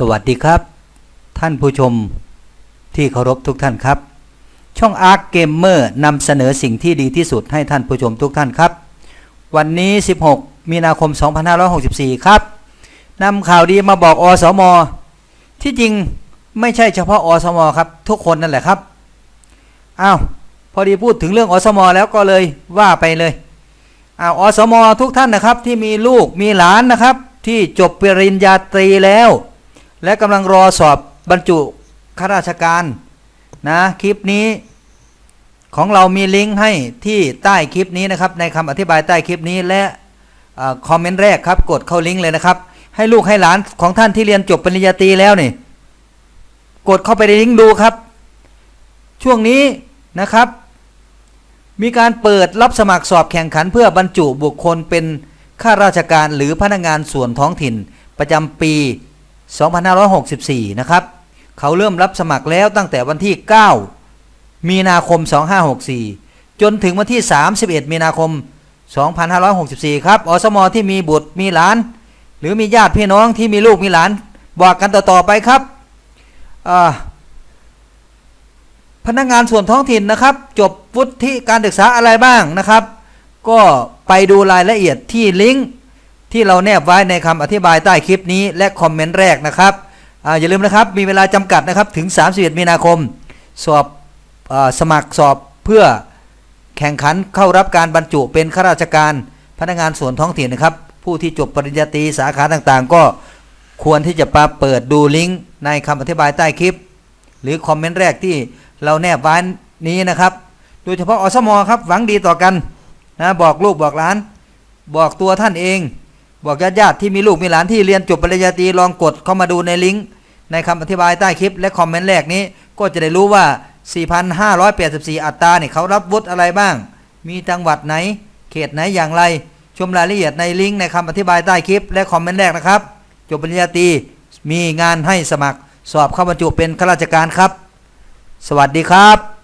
สวัสดีครับ ท่านผู้ชมที่เคารพทุกท่านครับ ช่อง Arc Gamer นำเสนอสิ่งที่ดีที่สุดให้ท่านผู้ชมทุกท่านครับ วันนี้ 16 มีนาคม 2564 ครับนำข่าวดีมาบอกอสม ที่จริงไม่ใช่เฉพาะอสม ครับ ทุกคนนั่นแหละครับอ้าวพอดีพูดถึงเรื่องอสม แล้วก็เลยว่าไปเลยอ้าวอสม ทุกท่านนะครับที่มีลูกมีหลานนะครับ ที่จบปริญญาตรีแล้ว และกำลังรอสอบบรรจุข้าราชการนะคลิปนี้ของเรามีลิงก์ให้ที่ใต้คลิปนี้นะครับ ในคำอธิบายใต้คลิปนี้และอ่อคอมเมนต์แรกครับกดเข้าลิงก์เลยนะครับ ให้ลูกให้หลานของท่านที่เรียนจบปริญญาตรีแล้วนี่กดเข้าไปในลิงก์ดูครับ ช่วงนี้นะครับ มีการเปิดรับสมัครสอบแข่งขัน เพื่อบรรจุบุคคลเป็นข้าราชการหรือพนักงานส่วนท้องถิ่น ประจำปี 2564 นะครับ เขาเริ่มรับสมัครแล้วตั้งแต่วันที่ 9 มีนาคม 2564 จนถึงวันที่ 31 มีนาคม 2564 ครับ อสมที่มีบุตรมีหลาน หรือมีญาติพี่น้องที่มีลูกมีหลาน บอกกันต่อๆไปครับ พนักงานส่วนท้องถิ่นนะครับ จบวุฒิการศึกษาอะไรบ้างนะครับ ก็ไปดูรายละเอียดที่ลิงก์ ที่เราแนบไว้ในคำอธิบายใต้คลิปนี้และคอมเมนต์แรกนะครับออย่าลืมนะครับมีเวลาจำกัดนะครับถึง 31 มีนาคม สอบอสมัครสอบเพื่อแข่งขันเข้ารับการบรรจุเป็นข้าราชการพนักงานส่วนท้องถิ่นนะครับ ผู้ที่จบปริญญาตรีสาขาต่างๆ ก็ควรที่จะมาเปิดดูลิงก์ในคำอธิบายใต้คลิป หรือคอมเมนต์แรกที่เราแนบไว้นี้นะครับ โดยเฉพาะอสมครับหวังดีต่อกันนะบอกลูกบอกหลาน บอกตัวท่านเอง บอกญาติญาติๆที่มีลูกมีหลานที่เรียนจบปริญญาตรีลองกดเข้ามาดูในลิงก์ในคำอธิบายใต้คลิปและคอมเมนต์แรกนี้ ก็จะได้รู้ว่า 4,584 อัตราเนี่ยเขารับวุฒิอะไรบ้าง มีจังหวัดไหน เขตไหนอย่างไร ชมรายละเอียดในลิงก์ในคำอธิบายใต้คลิป และคอมเมนต์แรกนะครับ จบปริญญาตรีมีงานให้สมัคร สอบเข้าบรรจุเป็นข้าราชการครับ สวัสดีครับ